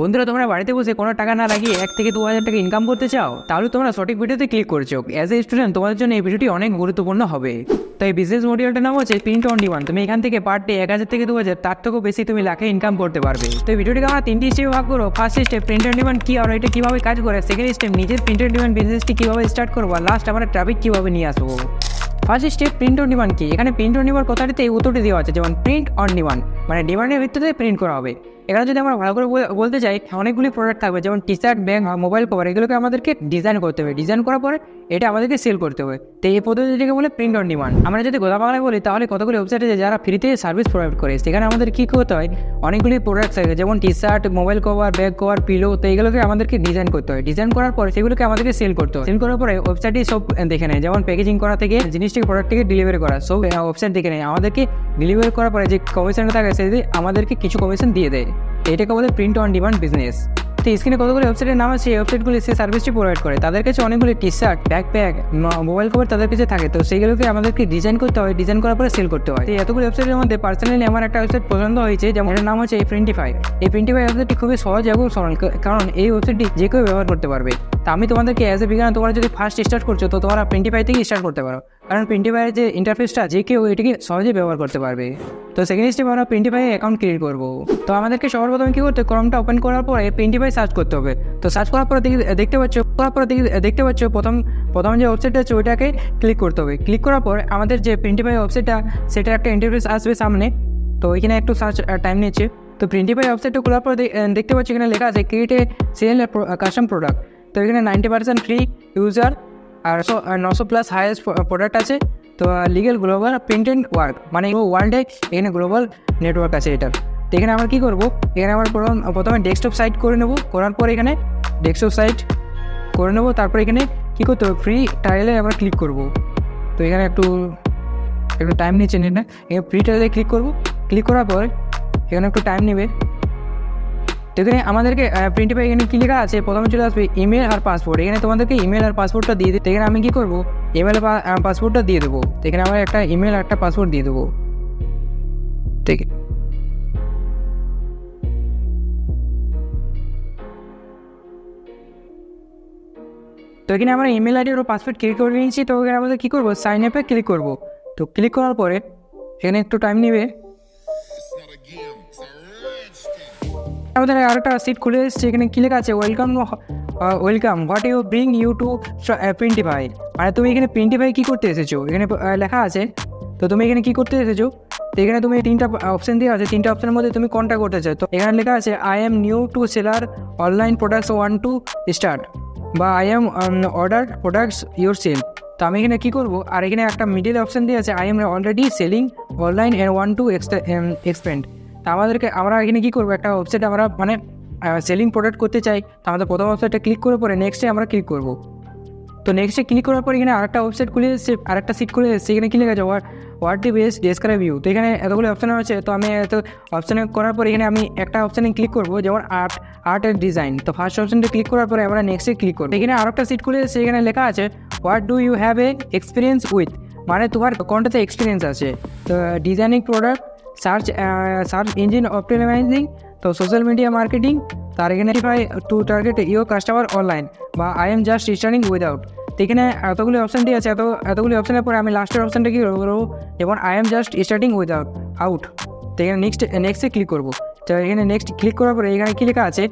বন্ধুরা, তোমরা বাড়িতে বসে কোনো টাকা না লাগিয়ে এক থেকে দু হাজার টাকা ইনকাম করতে চাও, তাহলে তোমরা সঠিক ভিডিওতে ক্লিক করছ। অ্যাজ এ স্টুডেন্ট তোমাদের জন্য এই ভিডিওটি অনেক গুরুত্বপূর্ণ হবে। তো এই বিজনেস মডিউলটার নাম হচ্ছে প্রিন্ট অন ডিমান্ড তুমি এখান থেকে পার ডে এক হাজার থেকে দু হাজার, তার থেকেও বেশি তুমি লাখে ইনকাম করতে পারবে। তো এই ভিডিওটিকে আমরা তিনটি স্টেপে ভাগ করো first step print on demand কি আর এটা কীভাবে কাজ করে? সেকেন্ড স্টেপ নিজের প্রিন্ট অন ডিমান্ড বিজনেসটি কীভাবে স্টার্ট করব? আর লাস্ট আমরা ট্রাফিক কীভাবে নিয়ে আসব? First step print on demand কি? এখানে প্রিন্ট অন ডিমান্ড কথাটিতে এই উত্তরটি দেওয়া আছে, যেমন প্রিন্ট অন ডিমান্ড মানে ডিমান্ডের ভিত্তিতে প্রিন্ট করা হবে। এখানে যদি আমরা ভালো করে বল- বলতে চাই, অনেকগুলি প্রোডাক্ট থাকবে, যেমন T shirt bag mobile cover এগুলোকে আমাদেরকে ডিজাইন করতে হবে। ডিজাইন করার পরে এটা আমাদেরকে সেল করতে হবে। তো এই পদ্ধতিটিকে বলে প্রিন্ট অন ডিমান্ড আমরা যদি গোদা বাংলায় বলি, তাহলে কতগুলি ওয়েবসাইট আছে যারা ফ্রিতে সার্ভিস প্রোভাইড করে? সেখানে আমাদের কী করতে হয়, অনেকগুলি প্রোডাক্ট থাকে, যেমন T shirt mobile cover bag cover pillow তো এইগুলোকে আমাদেরকে ডিজাইন করতে হয়। ডিজাইন করার পরে সেগুলোকে আমাদেরকে সেল করতে হয়। সেল করার পরে ওয়েবসাইটে সব দেখে নেয়, যেমন প্যাকেজিং করা থেকে জিনিসটিকে প্রোডাক্টটিকে ডেলিভারি করা। সব ওয়েবসাইট দেখে নেয়। আমাদেরকে ডেলিভারি করার পরে যে কমিশনটা থাকে, সেটি আমাদেরকে কিছু কমিশন দিয়ে দেয়। এটাকে বলে প্রিন্ট অন ডিমান্ড বিজনেস তো স্ক্রিনে কতগুলো ওয়েবসাইটের নাম আছে, এই ওয়েবসাইটগুলি সেই সার্ভিসটি প্রোভাইড করে। তাদের কাছে অনেকগুলি T shirt backpack mobile cover তাদের কাছে থাকে। তো সেইগুলোকে আমাদেরকে ডিজাইন করতে হয় ডিজাইন করার পরে সেল করতে হয়। তো এতগুলো ওয়েবসাইটের মধ্যে পার্সোনালি আমার একটা ওয়েবসাইট পছন্দ হয়েছে, যেমন এর নাম হচ্ছে এই প্রিন্টিফাই এই প্রিন্টিফাই ওয়েবসাইটটি খুবই সহজ এবং সরল কারণ এই ওয়েবসাইটটি যে কেউ ব্যবহার করতে পারবে। তা আমি তোমাদেরকে অ্যাজ এ বিজ্ঞান তোমরা যদি ফার্স্ট স্টার্ট করছ, তো তোমরা প্রিন্টিফাই থেকে স্টার্ট করতে পারো। কারণ প্রিন্টিফাইয়ের যে ইন্টারফেসটা যে কেউ এটিকে সহজে ব্যবহার করতে পারবে। তো সেকেন্ড স্টেপ আমরা প্রিন্টিফাই অ্যাকাউন্ট ক্রিয়েট করব। তো আমাদেরকে সবার প্রথমে কী করতে ক্রমটা ওপেন করার পরে প্রিন্টিফাই সার্চ করতে হবে। তো সার্চ করার পরে দেখি- দেখতে পাচ্ছ, করার পরে দেখি- দেখতে পাচ্ছ, প্রথম প্রথম যে ওয়েবসাইটটা আছে, ওইটাকে ক্লিক করতে হবে। ক্লিক করার পর আমাদের যে প্রিন্টিফাই ওয়েবসাইটটা সেটার একটা ইন্টারফেস আসবে সামনে। তো এখানে একটু সার্চ টাইম নিচ্ছে। তো প্রিন্টিফাই ওয়েবসাইটটা খোলার পর দেখতে পাচ্ছি এখানে লেখা আছে create a sell custom product তো এখানে নাইনটি পার্সেন্ট ফ্রি ইউজার আর নশো প্লাস হাইয়েস্ট প্রোডাক্ট আছে, তো লিগেল গ্লোবাল প্রিন্ট ওয়ার্ক মানে ওয়ার্ল্ডে এখানে গ্লোবাল নেটওয়ার্ক আছে এটার তো এখানে আমরা কী করব? এখানে আমরা প্রথম, প্রথমে ডেস্কটপ সাইট করে নেব, করার পর এখানে ডেস্কটপ সাইট করে নেব, তারপর এখানে কী করতে হবে? ফ্রি ট্রায়ালে আমরা ক্লিক করব। তো এখানে একটু একটু টাইম নিচ্ছে নেট না। এখানে ফ্রি ট্রায়ালে ক্লিক করব। ক্লিক করার পর এখানে একটু টাইম নেবে। তো এখানে আমাদেরকে প্রিন্টিফাই এখানে কী লেখা আছে? প্রথমে চলে আসবে ইমেল আর পাসপোর্ট এখানে তোমাদেরকে ইমেল আর পাসপোর্টটা দিয়ে দিতে এখানে আমি কী করব? ইমেল পাসপোর্টটা দিয়ে দেবো। তো এখানে আমার একটা ইমেল আর একটা পাসপোর্ট দিয়ে দেবো। ঠিক তো এখানে আমরা ইমেল আইডি ও পাসওয়ার্ড ক্লিক করে নিয়েছি। তো এখানে আমাদের কী করব? সাইন আপে ক্লিক করব। তো ক্লিক করার পরে এখানে একটু টাইম নেবে। আমাদের আরেকটা সিট খুলে এসেছে, এখানে কী লেখা আছে? Welcome welcome what you bring you to Printify মানে তুমি এখানে প্রিন্টিফাই কী করতে এসেছ? এখানে লেখা আছে। তো তুমি এখানে কী করতে এসেছ? তো এখানে তুমি তিনটা অপশন দিয়ে আছে। তিনটা অপশনের মধ্যে তুমি কোনটা করতে চাও? তো এখানে লেখা আছে I am new to seller online products want to start বা I am order products your sell তো আমি এখানে কী করব? আর এখানে একটা মিডিল অপশন দিয়ে আছে I am already selling online and want to expand তা আমাদেরকে, আমরা এখানে কী করব? একটা ওয়েবসাইট আমরা মানে সেলিং প্রোডাক্ট করতে চাই, তো আমাদের প্রথম ওয়েবসাইটে ক্লিক করে পরে নেক্সটে আমরা ক্লিক করব? তো নেক্সটে ক্লিক করার পর এখানে আরেকটা ওয়েবসাইট খুলে এসেছে, আরেকটা সিট খুলে এসেছে, এখানে কী লেখা আছে? Where what the best describe you তো এখানে এতগুলো অপশান আছে, তো আমি এত অপশানে করার পর এখানে আমি একটা অপশানে ক্লিক করব, যেমন আর্ট আর্ট এর ডিজাইন তো ফার্স্ট অপশানটা ক্লিক করার পরে আমরা নেক্সটে ক্লিক করব। এখানে আরেকটা সিট খুলে এসেছে, এখানে লেখা আছে what do you have a experience with মানে তোমার কোনটাতে এক্সপিরিয়েন্স আছে। তো designing product search search engine optimizing তো সোশ্যাল মিডিয়া মার্কেটিং এখানে to target your customer online বা I am just starting without তো এখানে এতগুলি অপশান দিয়ে আছে, এত, এতগুলি অপশানের পরে আমি লাস্টের অপশানটা কি করব যেমন I am just starting without out তো এখানে নেক্সট নেক্সটে ক্লিক করব। তো এখানে নেক্সট ক্লিক করার পরে এখানে কী লেখা আছে?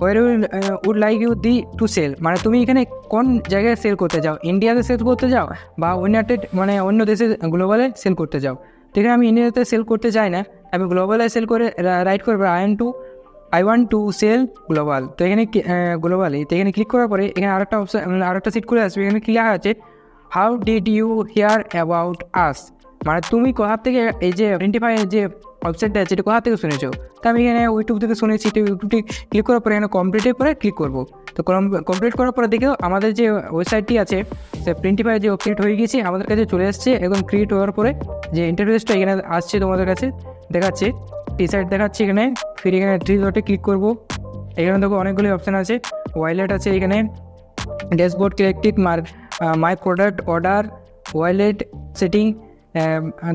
Where will would like you the to sell মানে তুমি এখানে কোন জায়গায় সেল করতে যাও? ইন্ডিয়াতে সেল করতে যাও? বা ইউনাইটেড মানে অন্য দেশে গ্লোবালে সেল করতে যাও? এখানে আমি ইন্ডিয়াতে সেল করতে চাই না। আমি গ্লোবালে সেল করে রাইট করব I am to I want to sell global তো এখানে গ্লোবালি তো এখানে ক্লিক করার পরে এখানে আরেকটা অপশন আরেকটা সিট খুলে আসবে। এখানে কি লেখা আছে how did you hear about us মানে তুমি কোথা থেকে, এই যে আইডেন্টিফাই যে ওয়েবসাইটটা আছে, এটা কোথা থেকে শুনেছো? তো আমি এখানে ইউটিউব থেকে শুনেছি, তো ইউটিউবটি ক্লিক করার পরে এখানে কমপ্লিটের পরে ক্লিক করব। তো কমপ্লিট করার পরে দেখেও আমাদের যে ওয়েবসাইটটি আছে, সে প্রিন্টিফাই যে ক্রিয়েট হয়ে গেছে আমাদের কাছে চলে আসছে এবং ক্রিয়েট হওয়ার পরে যে ইন্টারফেসটা এখানে আসছে তোমাদের কাছে, দেখাচ্ছে। টি শার্ট দেখাচ্ছে এখানে, ফির এখানে থ্রি ডটে ক্লিক করব। এখানে দেখো অনেকগুলি অপশান আছে ওয়াইলেট আছে এখানে। ড্যাশবোর্ড ক্লিকটিক মার my product order wallet setting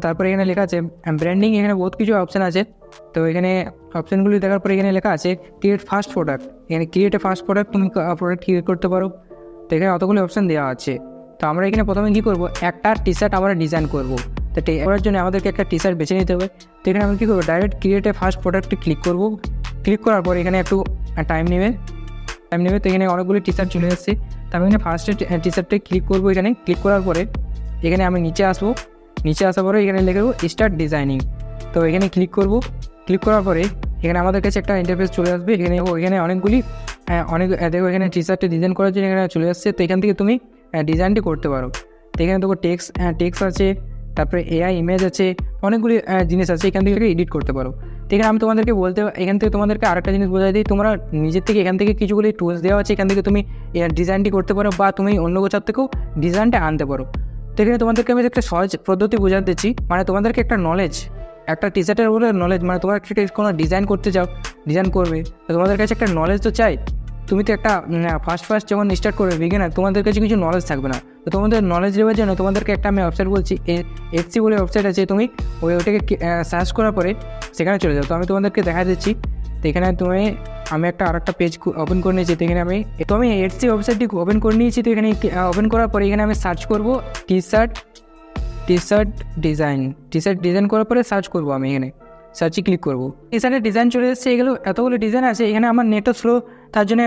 তারপরে এখানে লেখা আছে ব্র্যান্ডিং এখানে বহুত কিছু অপশান আছে। তো এখানে অপশানগুলি দেখার পরে এখানে লেখা আছে ক্রিয়েট ফার্স্ট প্রোডাক্ট এখানে ক্রিয়েট এ ফার্স্ট প্রোডাক্ট তুমি প্রোডাক্ট ক্রিয়েট করতে পারো। তো এখানে অতগুলি অপশান দেওয়া আছে। তো আমরা এখানে প্রথমে কী করব? একটা টি শার্ট আমরা ডিজাইন করব। তো করার জন্য আমাদেরকে একটা টি শার্ট বেছে নিতে হবে। তো এখানে আমরা কী করব? ডাইরেক্ট ক্রিয়েটে ফার্স্ট প্রোডাক্টে ক্লিক করব। ক্লিক করার পর এখানে একটু টাইম নেবে। টাইম নেবে তো এখানে অনেকগুলি টি শার্ট চলে এসেছে তো আমি এখানে ফার্স্টে টি শার্টে ক্লিক করব এখানে। ক্লিক করার পরে এখানে আমি নিচে আসব। নিচে আসার পরে এখানে লিখে দেবো স্টার্ট ডিজাইনিং তো এখানে ক্লিক করব। ক্লিক করার পরে এখানে আমাদের কাছে একটা ইন্টারফেস চলে আসবে। এখানে এখানে অনেকগুলি অনেক দেখো এখানে টি শার্টে ডিজাইন করার জন্য এখানে চলে আসছে। তো এখান থেকে তুমি ডিজাইনটি করতে পারো। তো এখানে দেখো টেক্স টেক্স আছে। তারপরে এআই ইমেজ আছে, অনেকগুলি জিনিস আছে, এখান থেকে এডিট করতে পারো। তো এখানে আমি তোমাদেরকে বলতে, এখান থেকে তোমাদেরকে আরেকটা জিনিস বোঝাই দিই, তোমরা নিজের থেকে এখান থেকে কিছুগুলি টুলস দেওয়া আছে, এখান থেকে তুমি ডিজাইনটি করতে পারো বা তুমি অন্য কোথাও থেকেও ডিজাইনটা আনতে পারো। তো এখানে তোমাদেরকে আমি একটা সহজ পদ্ধতি বোঝাতে দিচ্ছি মানে তোমাদেরকে একটা নলেজ একটা টি শার্টের উপরে নলেজ মানে তোমার একটা কোনো ডিজাইন করতে চাও ডিজাইন করবে, তো তোমাদের কাছে একটা নলেজ তো চাই তুমি তো একটা ফার্স্ট ফার্স্ট যখন স্টার্ট করবে বিগিনার তোমাদের কাছে কিছু নলেজ থাকবে না। তো তোমাদের নলেজ দেওয়ার জন্য তোমাদেরকে একটা আমি ওয়েবসাইট বলছি এফসি বলে ওয়েবসাইট আছে। তুমি ওই ওটাকে সার্চ করার পরে সেখানে চলে যাও। তো আমি তোমাদেরকে দেখা দিচ্ছি। তো এখানে তুমি, আমি একটা আর একটা পেজ ওপেন করে নিয়েছি। তো এখানে আমি, তো আমি এফসি ওয়েবসাইটটি ওপেন করে নিয়েছি। তো এখানে ওপেন করার পরে এখানে আমি সার্চ করব T shirt T shirt design T shirt design করার পরে সার্চ করব আমি এখানে। সার্চে ক্লিক করব। শার্টের ডিজাইন চলে এসেছে, এগুলো এতগুলো ডিজাইন আছে, এখানে আমার নেটও স্লো তার জন্য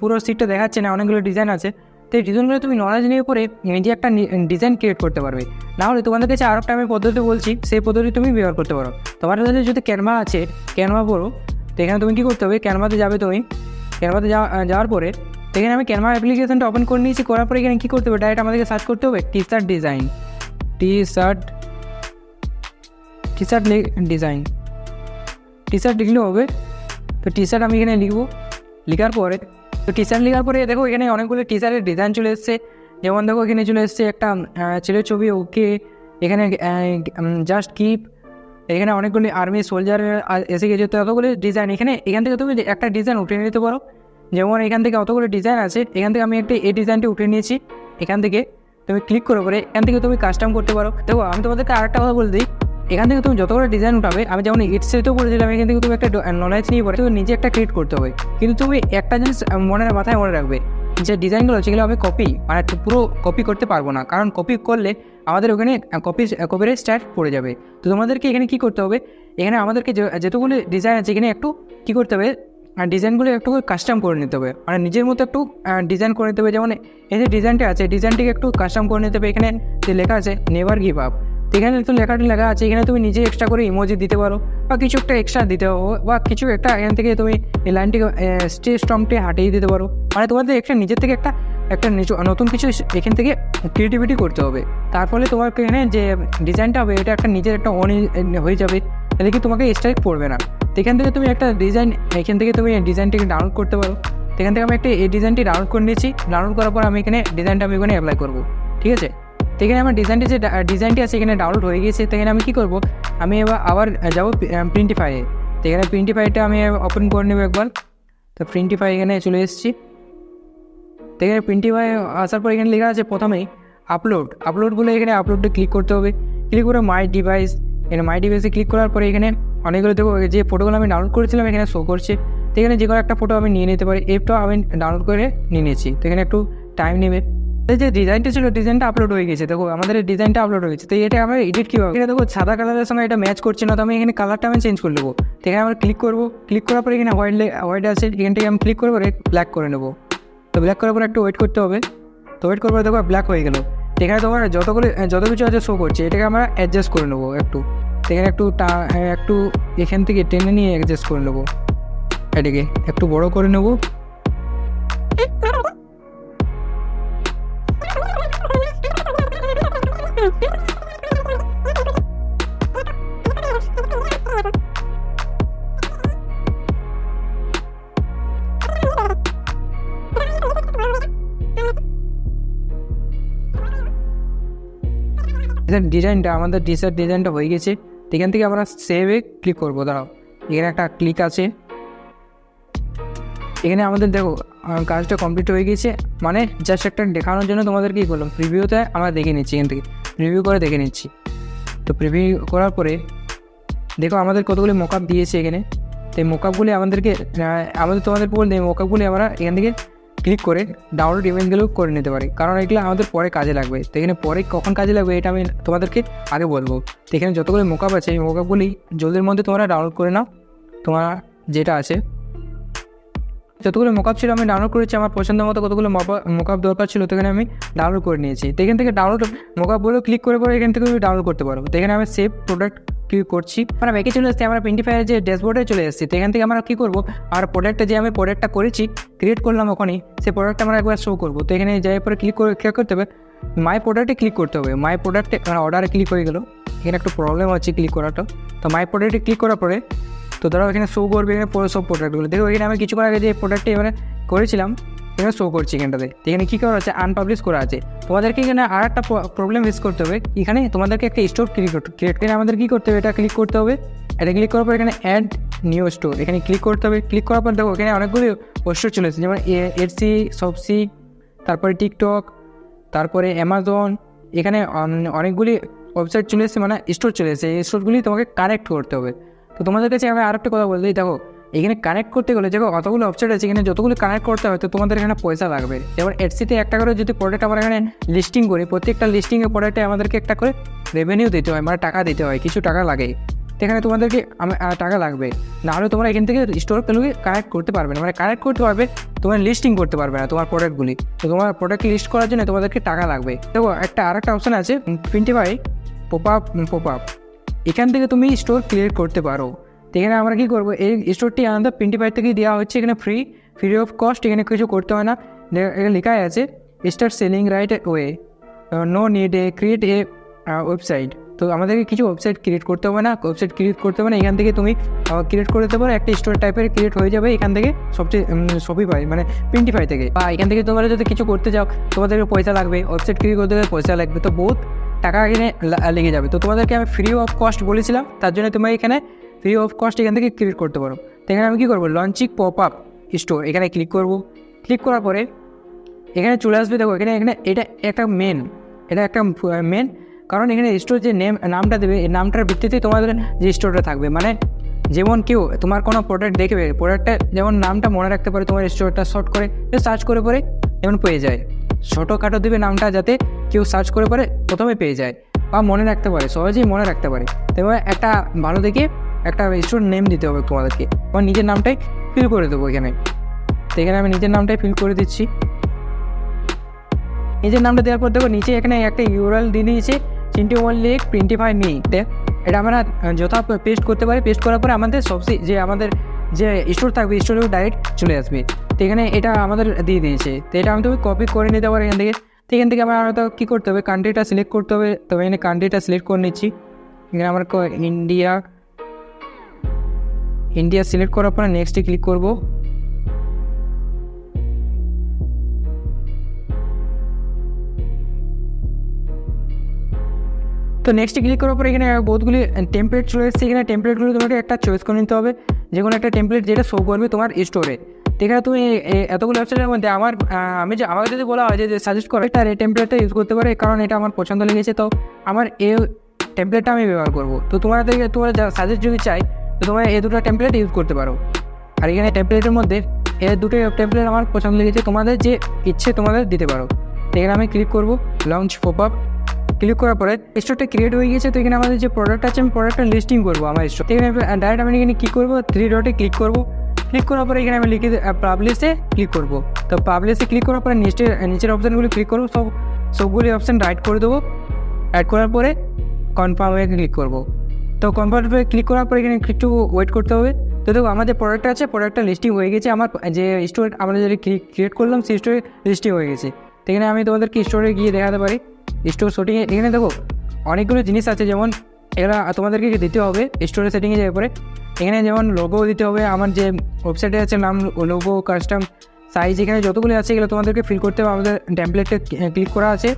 পুরো সিটটা দেখাচ্ছে না, অনেকগুলো ডিজাইন আছে। তো এই ডিজাইনগুলো তুমি নলেজ নিয়ে পরে নিজে একটা ডিজাইন ক্রিয়েট করতে পারবে। না হলে তোমাদের কাছে আরও একটা আমি পদ্ধতি বলছি, সেই পদ্ধতি তুমি ব্যবহার করতে পারো। তোমার কাছে যদি ক্যানভা আছে ক্যানভা পড়ো, তো এখানে তুমি কী করতে হবে ক্যানভাতে যাবে তুমি। ক্যানভাতে যাওয়া যাওয়ার পরে এখানে আমি ক্যানভা অ্যাপ্লিকেশনটা ওপেন করে নিয়েছি, করার পরে এখানে কী করতে হবে ডাইরেক্ট আমাদেরকে সার্চ করতে হবে T shirt design T shirt T shirt design T shirt লিখলেও হবে। তো টি শার্ট আমি এখানে লিখব। লেখার পরে, তো টি শার্ট লেখার পরে দেখো এখানে অনেকগুলো টি শার্টের ডিজাইন চলে এসছে। যেমন দেখো এখানে চলে এসছে একটা ছেলের ছবি ওকে এখানে জাস্ট কিপ এখানে অনেকগুলি আর্মি সোলজার এসে গেছে। তো অতগুলি ডিজাইন এখানে, এখান থেকে তুমি একটা ডিজাইন উঠে নিতে পারো। যেমন এখান থেকে অতগুলো ডিজাইন আছে, এখান থেকে আমি একটা, এই ডিজাইনটি উঠে নিয়েছি। এখান থেকে তুমি ক্লিক করে পরে, এখান থেকে তুমি কাস্টম করতে পারো। দেখো আমি তোমাদেরকে আরেকটা কথা বলে দিই। এখান থেকে তুমি যতগুলো ডিজাইন উঠাবে, আমি যেমন ইটসেতেও বলেছিলাম এখান থেকে তুমি একটা নলেজ নিয়ে পরে তুমি নিজে একটা ক্রিয়েট করতে হবে। কিন্তু তুমি একটা জিনিস মনে মাথায় মনে রাখবে, যে ডিজাইনগুলো সেগুলো আমি কপি মানে পুরো কপি করতে পারব না। কারণ কপি করলে আমাদের ওখানে কপি কপিরাইট স্ট্যাট পড়ে যাবে। তো তোমাদেরকে এখানে কি করতে হবে, এখানে আমাদেরকে যে- যেতগুলো ডিজাইন আছে, এখানে একটু কি করতে হবে ডিজাইনগুলো একটু কাস্টম করে নিতে হবে। মানে নিজের মতো একটু ডিজাইন করে নিতে হবে। যেমন এই যে ডিজাইনটা আছে ডিজাইনটিকে একটু কাস্টম করে নিতে হবে। এখানে যে লেখা আছে নেভার গিভ আপ এখানে তো লেখাটা লেখা আছে, এখানে তুমি নিজে এক্সট্রা করে ইমোজি দিতে পারো, বা কিছু একটা এক্সট্রা দিতে পারো, বা কিছু একটা এখান থেকে তুমি এই লাইনটিকে স্টে স্ট্রংটি হাটিয়ে দিতে পারো। মানে তোমাদের একটা নিজের থেকে একটা একটা নিচু- নতুন কিছু এখান থেকে ক্রিয়েটিভিটি করতে হবে। তার ফলে তোমার এখানে যে ডিজাইনটা হবে, এটা একটা নিজের একটা অন হয়ে যাবে, তাহলে কি তোমাকে স্ট্রাইক পড়বে না। এখান থেকে তুমি একটা ডিজাইন এখান থেকে তুমি ডিজাইনটিকে ডাউনলোড করতে পারো। এখান থেকে আমি একটা এই ডিজাইনটি ডাউনলোড করে নিয়েছি ডাউনলোড করার পর আমি এখানে ডিজাইনটা আমি এখানে অ্যাপ্লাই করব, ঠিক আছে? তো এখানে আমার ডিজাইনটি যে ডিজাইনটি আছে এখানে ডাউনলোড হয়ে গিয়েছে তো এখানে আমি কী করব? আমি এবার আবার যাব প্রিন্টিফাইয়ে তো এখানে প্রিন্টিফাইটা আমি ওপেন করে নেব একবার। তো প্রিন্টিফাই এখানে চলে এসেছি। তো এখানে প্রিন্টিফাই আসার পর এখানে লেখা আছে প্রথমেই আপলোড আপলোড বলে এখানে আপলোডে ক্লিক করতে হবে। ক্লিক করে মাই ডিভাইস এখানে মাই ডিভাইসে ক্লিক করার পরে এখানে অনেকগুলো দেখো যে ফটোগুলো আমি ডাউনলোড করেছিলাম, এখানে শো করছে। তো এখানে যে কোনো একটা ফটো আমি নিয়ে নিতে পারি। এপটাও আমি ডাউনলোড করে নিয়ে নিয়েছি। তো এখানে একটু টাইম নেবে। এই যে ডিজাইনটা ছিল, ডিজাইনটা আপলোড হয়ে গেছে। দেখো, আমাদের ডিজাইনটা আপলোড হয়ে গেছে। তো এটা আমরা এডিট কীভাবে এটা দেখো, সাদা কালারের সঙ্গে এটা ম্যাচ করছে না, তো আমি এখানে কালারটা আমি চেঞ্জ করে নেব। এখানে আমরা ক্লিক করব। ক্লিক করার পরে এখানে হোয়াইট হোয়াইট আছে, এখান থেকে আমি ক্লিক করব ব্ল্যাক করে নেব। তো ব্ল্যাক করার পরে একটু ওয়েট করতে হবে। তো ওয়েট করার পর দেখো ব্ল্যাক হয়ে গেলো। এখানে তোমার যতগুলো যত কিছু আছে শো করছে, এটাকে আমরা অ্যাডজাস্ট করে নেব একটু। এখানে একটু টা- একটু এখান থেকে টেনে নিয়ে অ্যাডজাস্ট করে নেব। এটাকে একটু বড় করে নেব। ডিজাইনটা আমাদের ডিসার ডিজাইনটা হয়ে গেছে। এখান থেকে আমরা সেভে ক্লিক করব, দাঁড়াও। এখানে একটা ক্লিক আছে। এখানে আমাদের দেখো কাজটা কমপ্লিট হয়ে গেছে। মানে জাস্ট একটা দেখানোর জন্য তোমাদের কী করলাম প্রিভিউতে আমরা দেখে নিচ্ছি এখান থেকে। প্রিভিউ করে দেখে নিচ্ছি। তো প্রিভিউ করার পরে, দেখো আমাদের কতগুলি মকআপ দিয়েছে এখানে। তো এই মোকআপগুলি আমাদেরকে আমাদের তোমাদের বলতে এই আমরা এখান থেকে ক্লিক করে ডাউনলোড ইমেজগুলো করে নিতে পারি। কারণ এগুলো আমাদের পরে কাজে লাগবে। তো এখানে পরে কখন কাজে লাগবে এটা আমি তোমাদেরকে আগে বলব। তো এখানে যতগুলো মোকআপ আছে, এই মোকআপগুলি জলদির মধ্যে তোমরা ডাউনলোড করে নাও। তোমার যেটা আছে যতগুলো মোকআপ ছিল আমি ডাউনলোড করেছি, আমার পছন্দ মতো কতগুলো মোকআপ দরকার ছিল তো এখানে আমি ডাউনলোড করে নিয়েছি। তো এখান থেকে ডাউনলোড মোকআপ বলেও ক্লিক করে পরে এখান থেকে তুমি ডাউনলোড করতে পারো তো এখানে আমি সেভ প্রোডাক্ট ক্লিক করছি। আমরা ব্যাকে চলে এসেছি আমরা প্রিন্টিফায়ার যে ড্যাশবোর্ডে চলে এসেছি তো এখান থেকে আমরা কী করব? আর প্রোডাক্টটা যে আমি প্রোডাক্টটা করেছি ক্রিয়েট করলাম ওখানেই সেই প্রোডাক্টটা আমরা একবার শো করব। তো এখানে যাই পরে ক্লিক করে ক্লিক করতে হবে। মাই প্রোডাক্টে ক্লিক করতে হবে। মাই প্রোডাক্টে অর্ডারে ক্লিক হয়ে গেলো। এখানে একটু প্রবলেম হচ্ছে ক্লিক করাটা। তো মাই প্রোডাক্টে ক্লিক করার পরে তো ধরো এখানে শো করবে, এখানে সব প্রোডাক্টগুলো দেখো এখানে আমি কিছুক্ষণ আগে যে প্রোডাক্টটি এবারে করেছিলাম, এখানে শো করছি এখানটাতে। এখানে কী করা আছে? আনপাবলিশ করা আছে। তোমাদেরকে এখানে আর একটা প্রবলেম ফেস করতে হবে। এখানে তোমাদেরকে একটা স্টোর ক্রিয়েট ক্রিয়েট করে আমাদের কী করতে হবে? এটা ক্লিক করতে হবে। এটা ক্লিক করার পর এখানে অ্যাড নিউ স্টোর এখানে ক্লিক করতে হবে। ক্লিক করার পর দেখো এখানে অনেকগুলি স্টোর চলে এসেছে। যেমন এডসি সবসি তারপরে টিকটক তারপরে অ্যামাজন এখানে অনেকগুলি ওয়েবসাইট চলে এসেছে মানে স্টোর চলে এসেছে। এই স্টোরগুলি তোমাকে কানেক্ট করতে হবে। তো তোমাদের কাছে আমি আরেকটা কথা বলতে দেখো, এখানে কানেক্ট করতে গেলে দেখো অতগুলো ওয়েবসাইট আছে, এখানে যতগুলো কানেক্ট করতে হয় তো তোমাদের এখানে পয়সা লাগবে। যেমন এডসিতে একটা করে যদি প্রোডাক্ট আমরা এখানে লিস্টিং করি, প্রত্যেকটা লিস্টিংয়ের প্রোডাক্টে আমাদেরকে একটা করে রেভিনিউ দিতে হয় মানে টাকা দিতে হয়, কিছু টাকা লাগে। এখানে তোমাদেরকে টাকা লাগবে। নাহলে তোমরা এখান থেকে স্টোর স্টোরগুলোকে কানেক্ট করতে পারবে না মানে কানেক্ট করতে পারবে, তোমার লিস্টিং করতে পারবে না তোমার প্রোডাক্টগুলি তো তোমার প্রোডাক্ট লিস্ট করার জন্য তোমাদেরকে টাকা লাগবে। দেখো, একটা আর একটা অপশান আছে Printify pop up pop up এখান থেকে তুমি স্টোর ক্রিয়েট করতে পারো। তো এখানে আমরা কী করব? এই স্টোরটি আমাদের প্রিন্টিফাই থেকেই দেওয়া হচ্ছে, এখানে ফ্রি ফ্রি অফ কস্ট এখানে কিছু করতে হয় না। এখানে লেখাই আছে start selling right way no need a create a website তো আমাদেরকে কিছু ওয়েবসাইট ক্রিয়েট করতে হবে না। ওয়েবসাইট ক্রিয়েট করতে হবে না, এখান থেকে তুমি ক্রিয়েট করে দিতে পারো। একটা স্টোর টাইপের ক্রিয়েট হয়ে যাবে এখান থেকে সবচেয়ে শপিফাই মানে প্রিন্টিফাই থেকে। বা এখান থেকে তোমরা যদি কিছু করতে যাও তোমাদেরকে পয়সা লাগবে। ওয়েবসাইট ক্রিয়েট করতে গেলে পয়সা লাগবে। তো বহুত টাকা এখানে লেগে যাবে। তো তোমাদেরকে আমি ফ্রি অফ কস্ট বলেছিলাম, তার জন্য তুমি এখানে ফ্রি অফ কস্ট এখান থেকে ক্রিয়েট করতে পারো। তো এখানে আমি কী করব? লঞ্চিং পপ আপ স্টোর এখানে ক্লিক করব। ক্লিক করার পরে এখানে চলে আসবে, দেখো, এখানে এখানে এটা একটা মেন এটা একটা মেন কারণ এখানে স্টোর যে নেম নামটা দেবে এই নামটার ভিত্তিতেই তোমাদের যে স্টোরটা থাকবে। মানে যেমন কেউ তোমার কোনো প্রোডাক্ট দেখবে প্রোডাক্টটা যেমন নামটা মনে রাখতে পারে তোমার স্টোরটা শর্ট করে সার্চ করে পরে যেমন পেয়ে যায়। ছোটোখাটো দেবে নামটা যাতে কেউ সার্চ করে পরে প্রথমে পেয়ে যায় বা মনে রাখতে পারে, সহজেই মনে রাখতে পারে। তবে একটা ভালো দেখে একটা স্টোর নেম দিতে হবে তোমাদেরকে আমার নিজের নামটাই ফিল করে দেবো এখানে। তো এখানে আমি নিজের নামটাই ফিল করে দিচ্ছি। নিজের নামটা দেওয়ার পর দেখো নিচে এখানে একটা ইউরাল দিয়ে দিয়েছে চিন্টি ওয়ান লেক টোয়েন্টি প্রিন্টিফাই মি এটা আমরা যথা পেস্ট করতে পারি পেস্ট করার পরে আমাদের সবসে যে আমাদের যে স্টোর থাকবে স্টোরে ডাইরেক্ট চলে আসবে। তো এখানে এটা আমাদের দিয়ে দিয়েছে। তো এটা আমি তুমি কপি করে নিতে পারো এখান থেকে। তো এখান থেকে আমার হয়তো কী করতে হবে? কান্ট্রিটা সিলেক্ট করতে হবে। তবে এখানে কান্ট্রিটা সিলেক্ট করে নিচ্ছি। এখানে আমার ইন্ডিয়া ইন্ডিয়া সিলেক্ট করার পরে নেক্সটে ক্লিক করব। তো নেক্সটে ক্লিক করার পর এখানে বহুতগুলি টেমপ্লেট চলে এসেছে এখানে টেমপ্লেটগুলো তোমাকে একটা চয়েস করে নিতে হবে। যে কোনো একটা টেমপ্লেট যেটা শো করবে তোমার স্টোরে তো এখানে তুমি এতগুলো ওয়েবসাইটের মধ্যে আমার আমি যে, আমাকে যদি বলা হয় যে সাজেস্ট করো, একটা এই টেমপ্লেটটা ইউজ করতে পারে কারণ এটা আমার পছন্দ লেগেছে, তো আমার এই টেমপ্লেটটা আমি ব্যবহার করব। তো তোমার থেকে, তোমার সাজেস্ট যদি চাই, তো তোমার এই দুটো টেমপ্লেট ইউজ করতে পারো। আর এখানে টেমপ্লেটের মধ্যে এই দুটো টেমপ্লেট আমার পছন্দ লেগেছে, তোমাদের যে ইচ্ছে তোমাদের দিতে পারো। এখানে আমি ক্লিক করব লঞ্চ পপ আপ ক্লিক করার পরে স্টোরটা ক্রিয়েট হয়ে গেছে তো এখানে আমাদের যে প্রোডাক্ট আছে, আমি প্রোডাক্টটা লিস্টিং করব আমার স্টোর এখানে ডাইরেক্ট আমি এখানে কী করব থ্রি ডটে ক্লিক করব। ক্লিক করার পরে এখানে আমি লিখে পাবলিশে ক্লিক করব। তো পাবলিশে ক্লিক করার পরে নিচের নিচের অপশানগুলি ক্লিক করব, সব সবগুলি অপশান রাইট করে দেবো। অ্যাড করার পরে কনফার্মে ক্লিক করব। তো কনফার্মে ক্লিক করার পরে এখানে একটু ওয়েট করতে হবে। তো দেখো আমাদের প্রোডাক্টটা আছে প্রোডাক্টটা লিস্টিং হয়ে গেছে। আমার যে স্টোর আমরা যদি ক্রিয়েট করলাম, সেই স্টোরে লিস্টিং হয়ে গেছে। তো এখানে আমি তোমাদেরকে স্টোরে গিয়ে দেখাতে পারি। স্টোর সেটিংয়ে এখানে দেখো অনেকগুলো জিনিস আছে, যেমন এগুলো তোমাদেরকে দিতে হবে? স্টোরেজ সেটিংয়ে যাওয়ার পরে এখানে যেমন লোগো দিতে হবে, আমার যে ওয়েবসাইটে আছে নাম লোগো কাস্টম সাইজ এখানে যতগুলো আছে এগুলো তোমাদেরকে ফিল করতে হবে। আমাদের ট্যাম্পলেটে ক্লিক করা আছে।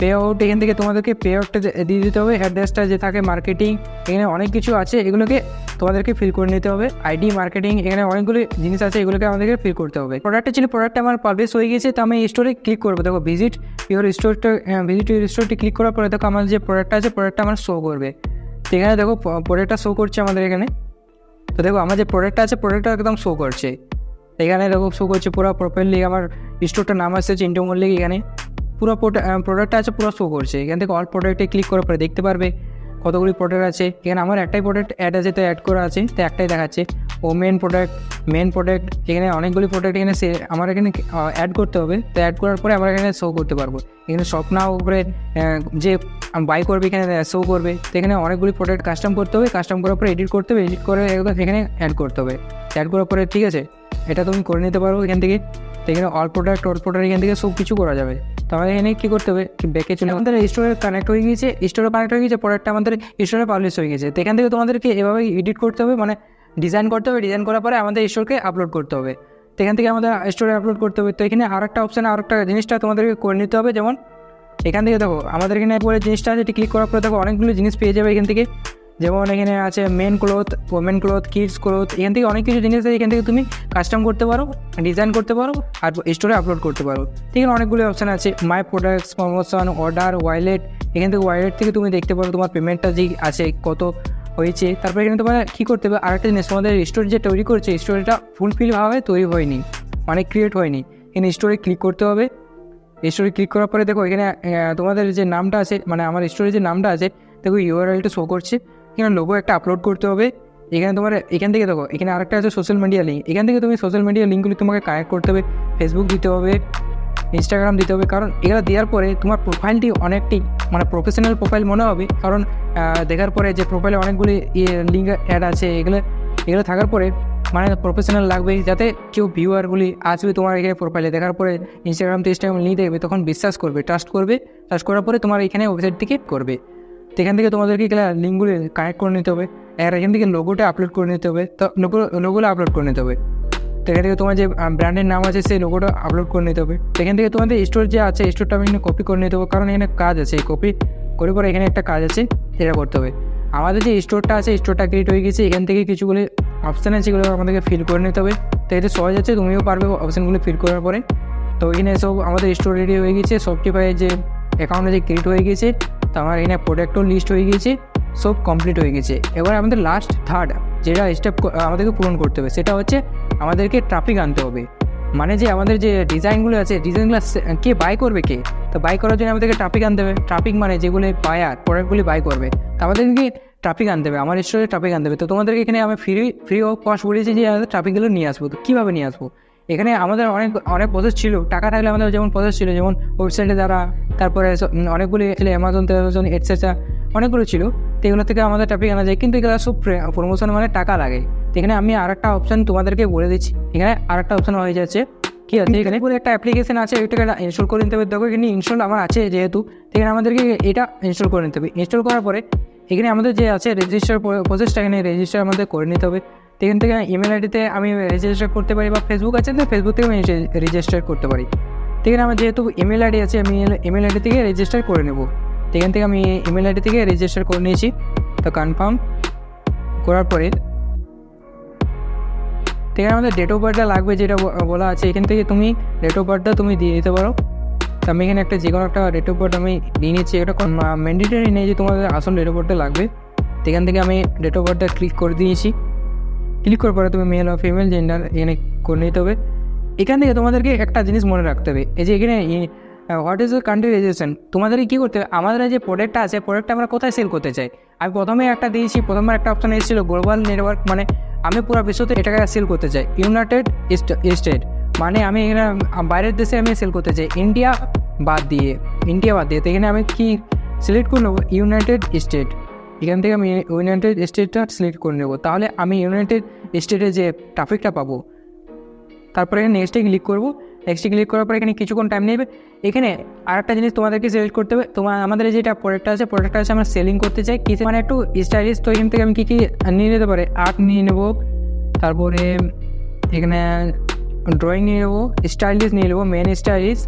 পে আউট এখান থেকে তোমাদেরকে পে আউটটা দিয়ে দিতে হবে অ্যাড্রেসটা যে থাকে মার্কেটিং এখানে অনেক কিছু আছে, এগুলোকে তোমাদেরকে ফিল করে নিতে হবে। আইডি মার্কেটিং এখানে অনেকগুলো জিনিস আছে, এগুলোকে আমাদেরকে ফিল করতে হবে। প্রোডাক্টটা ছিল প্রোডাক্টটা আমার পাবলিশ হয়ে গেছে তো আমি স্টোরে ক্লিক করব। দেখো ভিজিট ইউর স্টোরটা ভিজিট ইউর স্টোরটি ক্লিক করার পরে দেখো, আমার যে প্রোডাক্টটা আছে প্রোডাক্টটা আমার শো করবে। তো এখানে দেখো প্রোডাক্টটা শো করছে আমাদের এখানে। তো দেখো, আমার যে প্রোডাক্টটা আছে প্রোডাক্টটা একদম শো করছে। এখানে দেখো শো করছে পুরো প্রপারলি আমার স্টোরটার নাম আছে চিন্টু মল্লিক এখানে। পুরো প্রোডাক্টটা আছে, পুরো শো করছে। এখান থেকে অল প্রোডাক্টে ক্লিক করার পরে দেখতে পারবে কতগুলি প্রোডাক্ট আছে। এখানে আমার একটাই প্রোডাক্ট অ্যাড আছে, তো অ্যাড করা আছে, তো একটাই দেখাচ্ছে। ও মেন প্রোডাক্ট মেন প্রোডাক্ট এখানে অনেকগুলি প্রোডাক্ট এখানে সে আমার এখানে অ্যাড করতে হবে। তো অ্যাড করার পরে আমরা এখানে শো করতে পারব। এখানে স্বপ্না উপরে যে বাই করবে, এখানে শো করবে। তো এখানে অনেকগুলি প্রোডাক্ট কাস্টম করতে হবে। কাস্টম করার পরে এডিট করতে হবে। এডিট করে একদম এখানে অ্যাড করতে হবে। অ্যাড করার পরে ঠিক আছে, এটা তুমি করে নিতে পারো এখান থেকে। তো এখানে অল প্রোডাক্ট অল প্রোডাক্ট এখান থেকে সব কিছু করা যাবে। তো আমাদের এখানে কী করতে হবে? ব্যাকে চলে আমাদের স্টোরে কানেক্ট হয়ে গিয়েছে স্টোরে কানেক্ট হয়ে গিয়েছে প্রোডাক্টটা আমাদের স্টোরে পাবলিশ হয়ে গেছে তো এখান থেকে তোমাদেরকে এভাবে এডিট করতে হবে মানে ডিজাইন করতে হবে ডিজাইন করার পরে আমাদের স্টোরকে আপলোড করতে হবে। তো এখান থেকে আমাদের স্টোরে আপলোড করতে হবে। তো এখানে আর একটা অপশানে আর একটা জিনিসটা তোমাদেরকে করে নিতে হবে। যেমন, এখান থেকে দেখো, আমাদের এখানে পরে জিনিসটা আছে ক্লিক করার পরে দেখো অনেকগুলো জিনিস পেয়ে যাবে এখান থেকে। যেমন এখানে আছে men cloth women cloth kids cloth এখান থেকে অনেক কিছু জিনিস আছে, এখান থেকে তুমি কাস্টম করতে পারো ডিজাইন করতে পারো, আর স্টোরে আপলোড করতে পারো। ঠিক আছে অনেকগুলো অপশান আছে my products promotion order wallet এখান থেকে ওয়ালেট থেকে তুমি দেখতে পারো তোমার পেমেন্টটা যে আছে, কত হয়েছে। তারপরে এখানে তোমার কী করতে হবে, আরেকটা জিনিস, তোমাদের স্টোর যে তৈরি করছে স্টোরিটা ফুলফিলভাবে তৈরি হয়নি মানে ক্রিয়েট হয়নি। এখানে স্টোরে ক্লিক করতে হবে। স্টোরে ক্লিক করার পরে দেখো এখানে তোমাদের যে নামটা আছে মানে আমার স্টোরে যে নামটা আছে, দেখো ইউআরএলটা শো করছে। এখানে লোগো একটা আপলোড করতে হবে। এখানে তোমার, এখান থেকে দেখো, এখানে আরেকটা আছে সোশ্যাল মিডিয়া লিঙ্ক এখান থেকে তুমি সোশ্যাল মিডিয়া লিঙ্কগুলি তোমাকে কানেক্ট করতে হবে ফেসবুক দিতে হবে ইনস্টাগ্রাম দিতে হবে। কারণ এগুলো দেওয়ার পরে তোমার প্রোফাইলটি অনেকটি মানে প্রফেশনাল প্রোফাইল মনে হবে। কারণ দেখার পরে যে প্রোফাইলে অনেকগুলি লিঙ্ক অ্যাড আছে, এগুলো এগুলো থাকার পরে মানে প্রফেশনাল লাগবে। যাতে কেউ ভিউয়ারগুলি আসবে তোমার এখানে প্রোফাইলে দেখার পরে ইনস্টাগ্রাম তো ইনস্টাগ্রাম লিঙ্ক দেখবে, তখন বিশ্বাস করবে ট্রাস্ট করবে। ট্রাস্ট করার পরে তোমার এখানে ওয়েবসাইট থেকে করবে। তো এখান থেকে তোমাদেরকে এগুলো লিঙ্কগুলি কানেক্ট করে নিতে হবে। আর এখান থেকে লোগোটা আপলোড করে নিতে হবে। তো লোগো লোগোটা আপলোড করে নিতে হবে। তো এখান থেকে তোমার যে ব্র্যান্ডের নাম আছে, সেই লোগোটা আপলোড করে নিতে হবে। তো এখান থেকে তোমাদের স্টোর যে আছে স্টোরটা আমি এখানে কপি করে নিতে হবে। কারণ এখানে কাজ আছে, এই কপি করে পরে এখানে একটা কাজ আছে, সেটা করতে হবে। আমাদের যে স্টোরটা আছে স্টোরটা ক্রিয়েট হয়ে গেছে। এখান থেকে কিছুগুলি অপশান আছে, সেগুলো আমাদেরকে ফিল করে নিতে হবে। তো এতে সহজ আছে, তুমিও পারবে অপশানগুলো ফিল করার পরে। তো এখানে সব আমাদের স্টোর রেডি হয়ে গেছে। সফটিফাইয়ের যে অ্যাকাউন্টে যে ক্রিয়েট হয়ে গেছে তো আমার এখানে প্রোডাক্টও লিস্ট হয়ে গেছে সব কমপ্লিট হয়ে গেছে এবার আমাদের লাস্ট থার্ড যেটা স্টেপ আমাদেরকে পূরণ করতে হবে, সেটা হচ্ছে আমাদেরকে ট্রাফিক আনতে হবে। মানে যে আমাদের যে ডিজাইনগুলো আছে ডিজাইনগুলো কে বাই করবে কে? তো বাই করার জন্য আমাদেরকে ট্রাফিক আনতে হবে। ট্রাফিক মানে যেগুলো বায়ার প্রোডাক্টগুলি বাই করবে, তো আমাদেরকে ট্রাফিক আনতে হবে। আমার স্টোরে ট্রাফিক আনতে হবে। তো তোমাদেরকে এখানে আমি ফ্রি ফ্রি অফ কস্ট বলেছি যে আমাদের ট্রাফিকগুলো নিয়ে আসব। তো কীভাবে নিয়ে আসব? এখানে আমাদের অনেক অনেক প্রসেস ছিল। টাকা থাকলে আমাদের যেমন প্রসেস ছিল, যেমন ওয়েবসাইটে দ্বারা তারপরে অনেকগুলি অ্যামাজন অ্যামাজন এটসেট্রা অনেকগুলো ছিল। তো এগুলো থেকে আমাদের ট্রাফিক আনা যায়। কিন্তু এগুলো সব প্রমোশন মানে টাকা লাগে। তো এখানে আমি আর একটা অপশান তোমাদেরকে বলে দিচ্ছি। এখানে আর একটা অপশান হয়ে যাচ্ছে। কি আছে? এখানে বলে একটা অ্যাপ্লিকেশন আছে এটাকে ইনস্টল করে নিতে হবে। দেখো, এখানে ইনস্টল আমার আছে যেহেতু। এখানে আমাদেরকে এটা ইনস্টল করে নিতে হবে। ইনস্টল করার পরে এখানে আমাদের যে আছে রেজিস্টার প্রসেসটা এখানে রেজিস্টার আমাদের করে নিতে হবে। তো এখান থেকে ইমেল আইডিতে আমি রেজিস্টার করতে পারি বা ফেসবুক আছে তো ফেসবুক থেকে আমি রেজিস্টার করতে পারি। তো এখানে আমার যেহেতু ইমেল আইডি আছে, আমি ইমেল আইডি থেকে রেজিস্টার করে নেব। তো এখান থেকে আমি ইমেল আইডি থেকে রেজিস্টার করে নিয়েছি। তো কনফার্ম করার পরে তো এখানে আমাদের ডেট অফ বার্থটা লাগবে যেটা বলা আছে, এখান থেকে তুমি ডেট অফ বার্থটা তুমি দিয়ে দিতে পারো। তো আমি এখানে একটা যে কোনো একটা ডেট অফ বার্থ আমি দিয়ে নিচ্ছি, এটা ম্যান্ডেটারি নেই যে তোমাদের আসল ডেট অফ বার্থটা লাগবে। তো এখান থেকে আমি ডেট অফ বার্থটা ক্লিক করে দিয়েছি। ক্লিক করার পরে তুমি মেল বা ফিমেল জেন্ডার এখানে করে নিতে হবে। এখান থেকে তোমাদেরকে একটা জিনিস মনে রাখতে হবে, এই যে এখানে what is the country registration তোমাদেরকে কী করতে হবে? আমাদের যে প্রোডাক্টটা আছে প্রোডাক্টটা আমরা কোথায় সেল করতে চাই? আমি প্রথমে একটা দিয়েছি প্রথমে একটা অপশন এসেছিল গ্লোবাল নেটওয়ার্ক মানে আমি পুরো বিশ্বতে এটাকে সেল করতে চাই। ইউনাইটেড স্টেট মানে আমি এখানে বাইরের দেশে আমি সেল করতে চাই। ইন্ডিয়া বাদ দিয়ে ইন্ডিয়া বাদ দিয়ে, তো এখানে আমি কি সিলেক্ট করে নেব? ইউনাইটেড স্টেট এখান থেকে আমি ইউনাইটেড স্টেটটা সিলেক্ট করে নেব। তাহলে আমি ইউনাইটেড স্টেটে যে ট্রাফিকটা পাবো, তারপরে এখানে নেক্সটে ক্লিক করব। নেক্সটে ক্লিক করার পরে এখানে কিছুক্ষণ টাইম নেবে। এখানে আরেকটা জিনিস তোমাদেরকে সিলেক্ট করতে হবে, তোমার আমাদের যেটা প্রোডাক্টটা আছে প্রোডাক্টটা আছে আমরা সেলিং করতে চাই। কিছু মানে একটু স্টাইলিশ তো এখান থেকে আমি কী কী নিয়ে নিতে পারে? আর্ট নিয়ে নেব, তারপরে এখানে ড্রয়িং নিয়ে নেব স্টাইলিশ নিয়ে নেব মেন স্টাইলিশ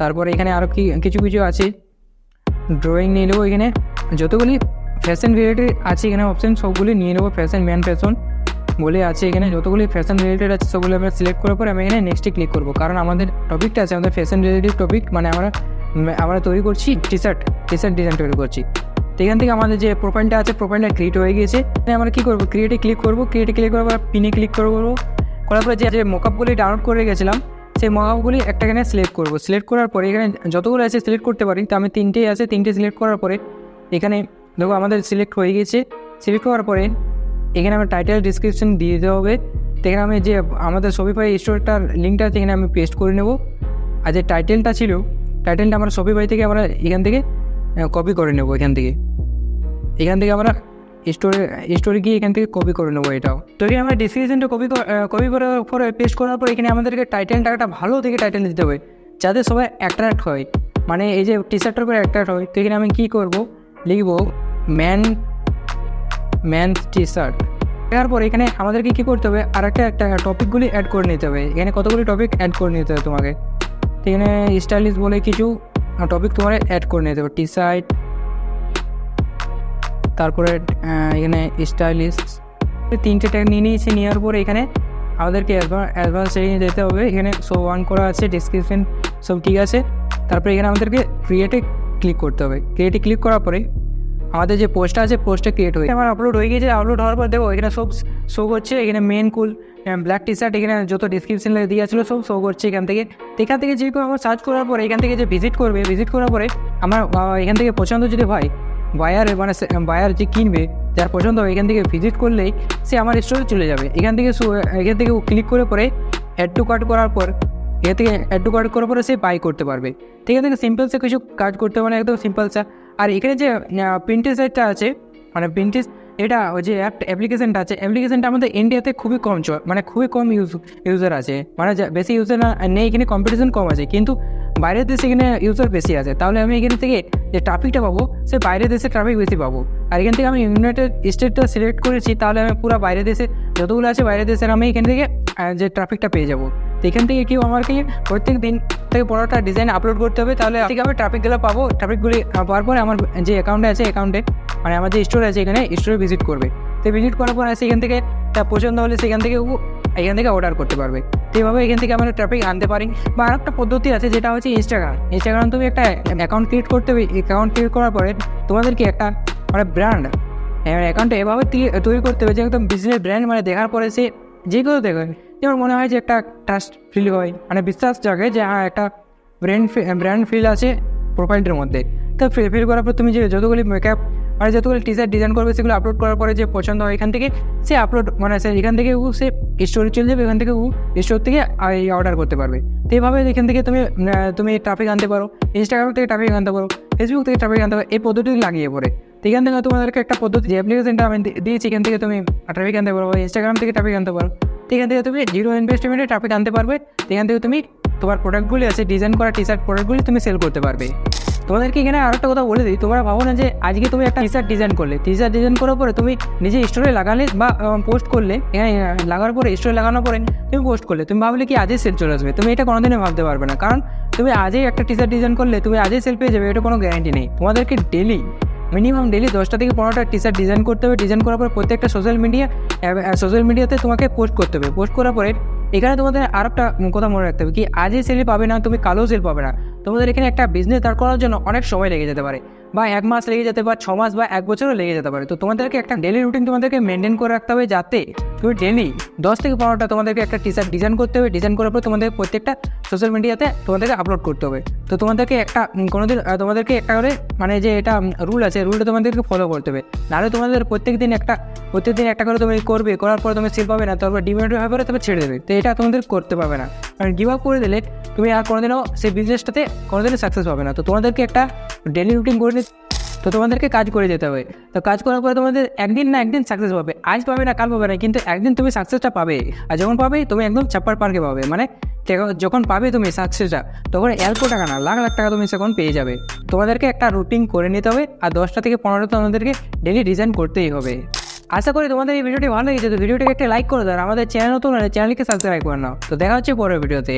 তারপরে এখানে আরও কি, কিছু কিছু আছে। ড্রয়িং নিয়ে নেব এখানে, যতগুলি ফ্যাশন রিলেটেড আছে এখানে অপশান সবগুলি নিয়ে নেব ফ্যাশন ম্যান ফ্যাশন বলে আছে এখানে যতগুলি ফ্যাশন রিলেটেড আছে, সবগুলো আমরা সিলেক্ট করার পর আমি এখানে নেক্সটে ক্লিক করব। কারণ আমাদের টপিকটা আছে, আমাদের ফ্যাশন রিলেটেড টপিক মানে আমরা আমরা তৈরি করছি T shirt T shirt design তৈরি করছি। তো এখান থেকে আমাদের যে প্রোফাইলটা আছে প্রোফাইলটা ক্রিয়েট হয়ে গিয়েছে। আমরা কী করব? ক্রিয়েটে ক্লিক করব ক্রিয়েটে ক্লিক করার পর পিনে ক্লিক করব। করার পরে যে যে মোকআপগুলি ডাউনলোড করে গেছিলাম সেই মোকআপগুলি একটা এখানে সিলেক্ট করব। সিলেক্ট করার পরে এখানে যতগুলো আছে সিলেক্ট করতে পারি, তো আমি তিনটেই আছে, তিনটে সিলেক্ট করার পরে এখানে দেখো, আমাদের সিলেক্ট হয়ে গেছে। সিলেক্ট হওয়ার পরে এখানে আমার টাইটেল ডিসক্রিপশন দিয়ে দিতে হবে। তো এখানে আমি যে আমাদের শপিফাই স্টোরটার লিঙ্কটা এখানে আমি পেস্ট করে নেব। আর যে টাইটেলটা ছিল টাইটেলটা আমরা শপিফাই থেকে আমরা এখান থেকে কপি করে নেব এখান থেকে। এখান থেকে আমরা স্টোরে স্টোরে গিয়ে এখান থেকে কপি করে নেব এটাও। তো এখানে আমরা ডিসক্রিপশনটা কপি কপি করার পরে পেস্ট করার পর এখানে আমাদেরকে টাইটেলটা একটা ভালো থেকে টাইটেল দিতে হবে, যাতে সবাই অ্যাট্রাক্ট হয়। মানে এই যে টি শার্টটার উপরে অ্যাট্রাক্ট হয়, তো এখানে আমি কী করব, লিখব ম্যান ম্যান টি শার্ট দেওয়ার পর এখানে আমাদেরকে কী করতে হবে? আর একটা একটা টপিকগুলি অ্যাড করে নিতে হবে। এখানে কতগুলি টপিক অ্যাড করে নিতে হবে তোমাকে? এখানে স্টাইলিশ বলে কিছু টপিক তোমার অ্যাড করে নিতে হবে। টি শার্ট তারপরে এখানে স্টাইলিশ তিনটে ট্যাগ নিয়ে নিয়েছি, নেওয়ার পরে এখানে আমাদেরকে অ্যাডভান্স সেটিংয়ে যেতে হবে। এখানে সো অন করা আছে ডিসক্রিপশন সব ঠিক আছে। তারপরে এখানে আমাদেরকে ক্রিয়েটে ক্লিক করতে হবে। ক্রিয়েটে ক্লিক করার পরে আমাদের যে পোস্টটা আছে পোস্টটা ক্রিয়েট হয়ে আমার আপলোড হয়ে গেছে আপলোড হওয়ার পর দেখো, এখানে সব শো করছে। এখানে men cool black T shirt এখানে যত ডিসক্রিপশন দিয়ে ছিল সব শো করছে এখান থেকে। এখান থেকে যে আমার সার্চ করার পরে, এখান থেকে যে ভিজিট করবে ভিজিট করার পরে আমার এখান থেকে পছন্দ যদি হয় বায়ার মানে বায়ার যে কিনবে, যার পছন্দ হবে এখান থেকে ভিজিট করলেই সে আমার স্টোরে চলে যাবে। এখান থেকে এখান থেকে ক্লিক করে পরে অ্যাড টু কার্ট করার পর, এখান থেকে অ্যাড টু কার্ট করার পরে সে বাই করতে পারবে। এখান থেকে সিম্পল সে কিছু কাজ করতে পারে একদম সিম্পল সা আর এখানে যে প্রিন্টের সাইটটা আছে মানে প্রিন্টেস এটা ওই যে অ্যাপ অ্যাপ্লিকেশনটা আছে অ্যাপ্লিকেশনটা আমাদের ইন্ডিয়াতে খুবই কম চল মানে খুবই কম ইউজ ইউজার আছে। মানে বেশি ইউজার নেই, এখানে কম্পিটিশন কম আছে। কিন্তু বাইরের দেশে এখানে ইউজার বেশি আছে। তাহলে আমি এখান থেকে যে ট্রাফিকটা পাবো, সে বাইরের দেশে ট্রাফিক বেশি পাবো। আর এখান থেকে আমি ইউনাইটেড স্টেটটা সিলেক্ট করেছি, তাহলে আমি পুরো বাইরের দেশে, যতগুলো আছে বাইরের দেশের, আমি এখান থেকে যে ট্রাফিকটা পেয়ে যাব। তো এখান থেকে কেউ আমাকে প্রত্যেক দিন থেকে পনেরোটা ডিজাইন আপলোড করতে হবে, তাহলে ঠিক আমি ট্রাফিকগুলো পাবো। ট্রাফিকগুলি পাওয়ার পরে আমার যে অ্যাকাউন্টে আছে অ্যাকাউন্টে মানে আমার যে স্টোর আছে এখানে স্টোরে ভিজিট করবে। তো ভিজিট করার পর সেখান থেকে তা পছন্দ হলে সেখান থেকে এখান থেকে অর্ডার করতে পারবে। তো এইভাবে এখান থেকে আমরা ট্রাফিক আনতে পারি। বা আর একটা পদ্ধতি আছে, যেটা হচ্ছে ইনস্টাগ্রাম ইনস্টাগ্রাম তুমি একটা অ্যাকাউন্ট ক্রিয়েট করতে হবে। অ্যাকাউন্ট ক্রিয়েট করার পরে তোমাদেরকে একটা মানে ব্র্যান্ড অ্যাকাউন্টটা এভাবে তৈরি করতে হবে যে একদম বিজনেস ব্র্যান্ড মানে দেখার পরে সে যে কেউ দেখে যেমন মনে হয় যে একটা ট্রাস্ট ফিল হয়। মানে বিশ্বাস জাগে যে হ্যাঁ একটা ব্র্যান্ড ব্র্যান্ড ফিল আছে প্রোফাইলটার মধ্যে। তো ফিল করার পর তুমি যে যতগুলি মেকআপ মানে যতগুলো টি শার্ট ডিজাইন করবে, সেগুলো আপলোড করার পরে যে পছন্দ হয় এখান থেকে, সে আপলোড মানে সে এখান থেকে ও সে স্টোরে চলে যাবে, এখান থেকে ও স্টোর থেকে অর্ডার করতে পারবে। তো এইভাবে এখান থেকে তুমি তুমি ট্রাফিক আনতে পারো ইনস্টাগ্রাম থেকে ট্রাফিক আনতে পারো ফেসবুক থেকে ট্রাফিক আনতে পারো, এই পদ্ধতি লাগিয়ে পড়ে। তো এখান থেকে তোমাদেরকে একটা পদ্ধতি, যে অ্যাপ্লিকেশনটা আমি দিয়েছি, এখান থেকে তুমি ট্রাফিক আনতে পারো ইনস্টাগ্রাম থেকে ট্রাফিক আনতে পারো। এখান থেকে তুমি জিরো ইনভেস্টমেন্টে ট্রাফিক আনতে পারবে। এখান থেকে তুমি তোমার প্রোডাক্টগুলি আছে ডিজাইন করা টি শার্ট প্রোডাক্টগুলি তুমি সেল করতে পারবে। তোমাদেরকে এখানে আরও একটা কথা বলে দিই, তোমরা ভাবো না যে আজকে তুমি একটা টি শার্ট ডিজাইন করলে। টি শার্ট ডিজাইন করার পরে তুমি নিজে স্টোরে লাগালে বা পোস্ট করলে, এখানে লাগার পরে স্টোরে লাগানোর পরে তুমি পোস্ট করলে। তুমি ভাবলে কি আজই সেল চলে আসবে? তুমি এটা কোনোদিনই ভাবতে পারবে না। কারণ তুমি আজই একটা টি শার্ট ডিজাইন করলে, তুমি আজই সেল পেয়ে যাবে, এটা কোনো গ্যারান্টি নেই। তোমাদেরকে ডেলি মিনিমাম ডেলি দশটা থেকে পনেরোটা টি শার্ট ডিজাইন করতে হবে। ডিজাইন করার পর প্রত্যেকটা সোশ্যাল মিডিয়া সোশ্যাল মিডিয়াতে তোমাকে পোস্ট করতে হবে। পোস্ট করার পরে এখানে তোমাদের আর একটা কথা মনে রাখতে হবে কি, আজই সেল পাবে না, তুমি কালো সেল পাবে না। তোমাদের এখানে একটা বিজনেস দাঁড় করার জন্য অনেক সময় লেগে যেতে পারে। বা এক মাস লেগে যেতে পারে, ছ মাস বা এক বছরও লেগে যেতে পারে। তো তোমাদেরকে একটা ডেলি রুটিন তোমাদেরকে মেনটেন করে রাখতে হবে যাতে তুমি ডেলি দশ থেকে পনেরোটা তোমাদেরকে একটা টি শার্ট ডিজাইন করতে হবে। ডিজাইন করার পর তোমাদের প্রত্যেকটা সোশ্যাল মিডিয়াতে তোমাদেরকে আপলোড করতে হবে। তো তোমাদেরকে একটা কোনোদিন তোমাদেরকে একটা করে মানে যে এটা রুল আছে রুলটা তোমাদেরকে ফলো করতে হবে। নাহলে তোমাদের প্রত্যেক দিন একটা প্রত্যেক দিন একটা করে তুমি করবে, করার পর তুমি সেল পাবে না, তারপর ডিমেন্ট হয়ে পরে তবে ছেড়ে দেবে। তো এটা তোমাদের করতে পারবে না। কারণ গিভ আপ করে দিলে তুমি আর কোনোদিনও সেই বিজনেসটাতে কোনোদিনও সাকসেস পাবে না। তো তোমাদেরকে একটা ডেলি রুটিন করে তো তোমাদেরকে কাজ করে যেতে হবে। তো কাজ করার পরে তোমাদের একদিন না একদিন সাকসেস পাবে। আজ পাবে না, কাল পাবে না, কিন্তু একদিন তুমি সাকসেসটা পাবে। আর যখন পাবে, তুমি একদম চাপ্পার পার্কে পাবে। মানে যখন পাবে তুমি সাকসেসটা তখন অল্প টাকা না, লাখ লাখ টাকা তুমি সেখন পেয়ে যাবে। তোমাদেরকে একটা রুটিন করে নিতে হবে আর দশটা থেকে পনেরোটা তোমাদেরকে ডেলি ডিজাইন করতেই হবে। আশা করি তোমাদের এই ভিডিওটি ভালো লেগেছে। তো ভিডিওটিকে একটা লাইক করে দাও আমাদের চ্যানেল নতুন হলে চ্যানেলকে সাবস্ক্রাইব করে নাও। তো দেখা হচ্ছে পরের ভিডিওতে।